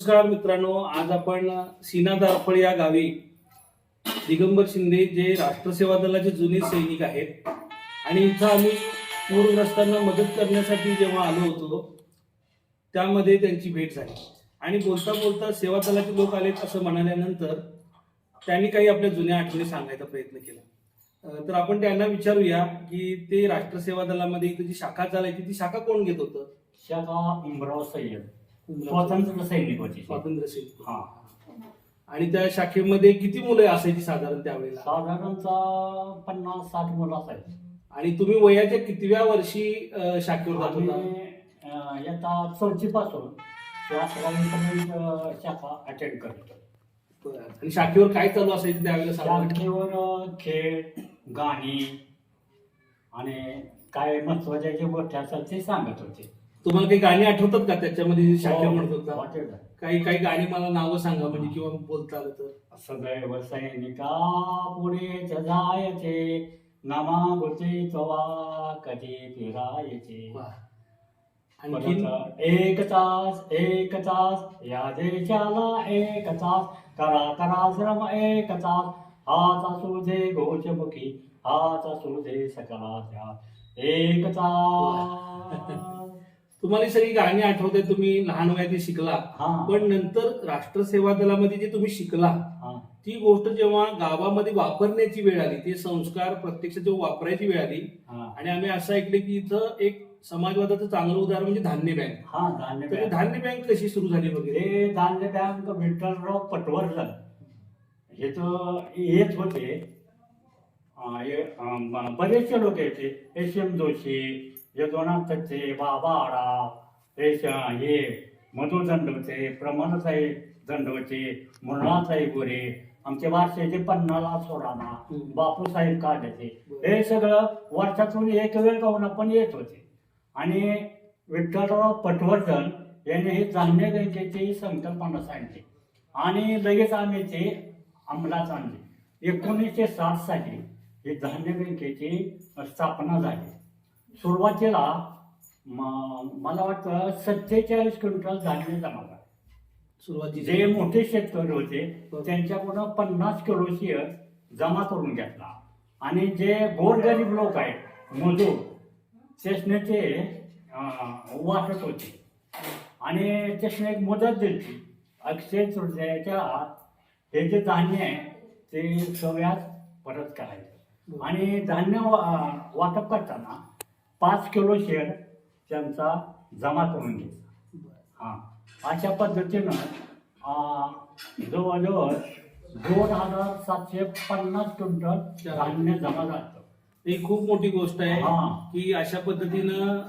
नमस्कार मित्रांनो आज आपण सीना दारफळ या गावी दिगंबर शिंदे जे राष्ट्रसेवा दलाचे जुने सैनिक आहेत. आणि इथं आम्ही पूरग्रस्तांना मदत करण्यासाठी जेव्हा आलो होतो त्यामध्ये त्यांची भेट झाली. आणि बोलता बोलता सेवा दलाचे लोक आलेत असं म्हणाल्यानंतर त्यांनी काही आपल्या जुन्या आठवणी सांगायचा प्रयत्न केला. तर आपण त्यांना विचारूया की ते राष्ट्रसेवा दलामध्ये इथं जी शाखा चालायची ती शाखा कोण घेत होतं? शाखा उमराव सय्यद स्वातंत्र्य सैनिक होते स्वातंत्र्य सैनिक. हा. आणि त्या शाखेमध्ये किती मुलं असायची साधारण त्यावेळेला? साधारणतः पन्नास साठ मुलं असायची. आणि तुम्ही वयाच्या कितव्या वर्षी अं, शाखेवर जात होता? अं, येता चौथी पासून ते अकरावीपर्यंत अं, शाखा अटेंड करत बरं. आणि शाखेवर काय चालू असायचं त्यावेळेला साधारण? शाखेवर अं, खेळ गाणी आणि काय महत्त्वाच्या ज्या गोष्टी असतात ते सांगत होते. तुम्हाला काही गाणी आठवतात का? त्याच्यामध्ये जी म्हणत होता. काही काही गाणी मला नावं सांगा म्हणजे किंवा बोलता आलं तर. सदैव सैनिका पुढे जायचे नमाभूती तवा कधी फिरायचे. आणखीन? एक तास एक तास या देशाला एक तास करा करा श्रम एक तास. हाच असू दे घोषमुखी हाच असू दे सकळाच्या एक तास. तुम्हाला ही सगळी गाणी आठवते तुम्ही लहान वयात ती शिकला पण नंतर राष्ट्रसेवा दलामध्ये जे तुम्ही शिकला ती गोष्ट जेव्हा गावामध्ये वापरण्याची वेळ आली ते संस्कार प्रत्यक्ष जेव्हा वापरायची वेळ आली आणि आम्ही असं ऐकलं की इथं एक समाजवादाचं चांगलं उदाहरण म्हणजे धान्य बँक. हा धान्य तर बँक. धान्य बँक कशी सुरू झाली वगैरे? हे धान्य बँक विठ्ठलराव पटवर्धन. हे तर येत होते. अं, हे, अं, ब- बरेचसे लोक यायचे. एस एम जोशी यदवनाथ तच्चे बाबा आडा एस हे मधु दंडवते प्रमाणसाहेब दंडवते मुन्नासाहेब गोरे आमचे वारसेचे पन्नाला सोडाना. बापूसाहेब काढायचे. हे सगळं वर्षातून एक वेळ गावून पण येत होते. आणि विठ्ठलराव पटवर्धन यांनी ही धान्य बँकेची संकल्पना सांगितली. आणि लगेच आम्ही ते अंमलात आणले. एकोणीसशे साठ साली ही धान्य बँकेची स्थापना झाली. सुरुवातीला मला वाटतं सत्तेचाळीस क्विंटल धान्य जमा झालं. सुरुवातीचे जे मोठे शेतकरी होते त्यांच्याकडून पन्नास किलो शेअर जमा करून घेतला. आणि जे गोरगरीब लोक आहेत मजूर त्यासने ते वाटत होते. आणि त्यासने एक मदत दिली. अक्षय तृतीयाच्या आत हे जे धान्य आहे ते सगळ्यात परत करायचं. आणि धान्य वा- वाटप करताना पाच किलो शेअर त्यांचा जमा करून घ्यायचा हा अशा पद्धतीनं आ, जवळजवळ दोन हजार सातशे पन्नास क्विंटल धान्य जमा झालं ही खूप मोठी गोष्ट आहे. की अशा पद्धतीनं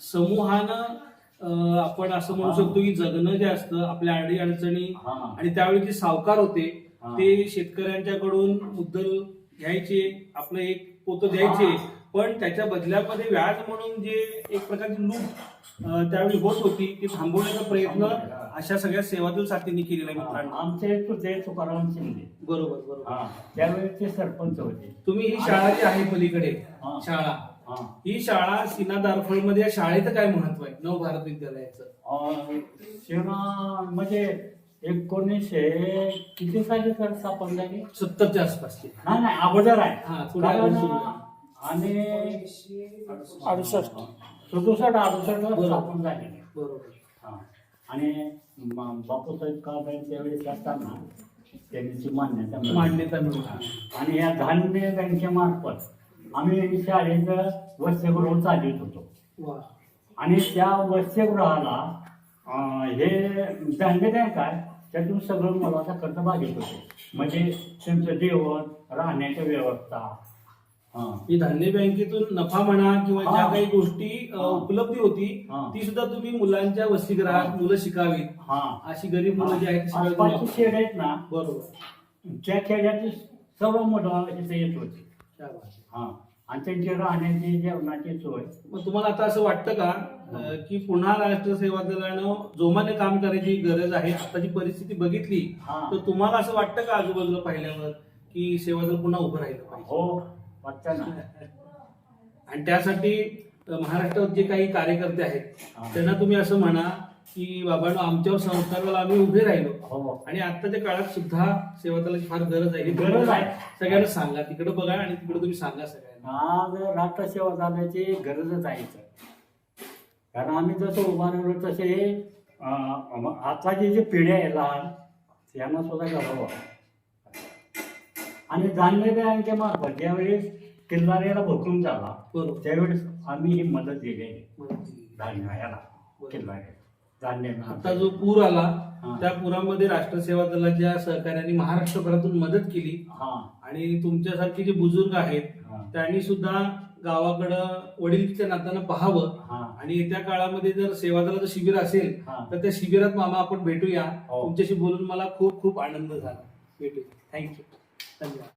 समूहानं आपण असं म्हणू. शकतो की जगणं जे असतं आपल्या अडी अडचणी आणि त्यावेळी जे सावकार होते. ते शेतकऱ्यांच्याकडून मुद्दल घ्यायचे आपलं एक पोतं द्यायचे. पण त्याच्या बदल्यामध्ये व्याज म्हणून जे एक प्रकारची लूट त्यावेळी होत होती ती थांबवण्याचा प्रयत्न अशा सगळ्या सेवादल साथींनी केलेला आहे मित्रांनो. आमचे तुझे तुकाराम शिंदे बरोबर बरोबर. हा. त्यावेळी ते सरपंच होते. तुम्ही ही शाळा जी आहे पलीकडे. शाळा हा. शाळा सीना दारफळमध्ये या शाळेचं काय महत्त्व आहे? नव भारत विद्यालयाचं म्हणजे एकोणीसशे किती साली तर स्थापन झाली सत्तरच्या आसपासची नाही नाही अगोदर आहे. हा, कारण सुरू. आणि अडुसष्ट. सदुसष्ट अडुसष्ट बरोबर. स्थापन झाली बरोबर. हा. आणि म- बापूसाहेब काळे त्यावेळेस असताना त्यांची मान्यता मिळाली. मान्यता मिळाली आणि या धान्य बँकेमार्फत आम्ही शाळेचं वसतिगृह चालवित होतो. वा. आणि त्या वसतिगृहाला अं, हे धान्य बँक आहे त्यातून सगळं मुलाचा खर्च भागीत होते. म्हणजे त्यांचं जेवण राहण्याची व्यवस्था. हा. ही धान्य बँकेतून नफा म्हणा किंवा ज्या हा. काही गोष्टी अ, हा. उपलब्धी होती हा. ती सुद्धा तुम्ही मुलांच्या वसतिगृहात मुलं शिकावीत हा. अशी गरीब मुलं जी आहेत ती सगळ्यात आसपासची तुम्हाला- खेड आहेत ना बरोबर. त्या खेड्यातली सर्व मुलं येत होती. हा. आणि त्यांची राहण्याची जेवणाची सोय. मग तुम्हाला आता असं वाटतं का की पुन्हा राष्ट्र सेवा दलानं जोमाने काम करायची गरज आहे आताची परिस्थिती बघितली तर तुम्हाला असं वाटतं का आजूबाजूला पाहिल्यावर की सेवा दल पुन्हा उभं राहिलं पाहिजे? हो आणि त्यासाठी महाराष्ट्रात जे काही कार्यकर्ते आहेत. त्यांना तुम्ही असं म्हणा की बाबांनो आमच्यावर संस्काराला आम्ही उभे राहिलो. हो. आणि आत्ताच्या काळात सुद्धा सेवा दलाची फार गरज आहे. गरज आहे. सगळ्यांना सांगा तिकडे बघा आणि तिकडे तुम्ही सांगा सगळ्यांना. आज राष्ट्रसेवा झाल्याची गरजच आहे. कारण आम्ही जसं उभा राहिलो तसे अं, आताची जी पिढी आहे लहान त्यांना सुद्धा गरज आणि धान्य बँकेमार्फत ज्यावेळेस किल्लारीला भरपूर झाला त्यावेळेस आम्ही ही मदत दिली. धान्य याला किल्लारी धान्य आता जो पूर आला. त्या पुरामध्ये राष्ट्रसेवा दलाच्या सहकार्याने महाराष्ट्रभरातून मदत केली. हा. आणि तुमच्यासारखे जे बुजुर्ग आहेत त्यांनी सुद्धा गावाकडं वडीलच्या नात्यानं पाहावं. हा. आणि येत्या काळामध्ये जर सेवा दलाचं शिबिर असेल हा. तर त्या शिबिरात मामा आपण भेटूया. हो. तुमच्याशी बोलून मला खूप खूप आनंद झाला. भेटूया. थँक्यू धन्यवाद.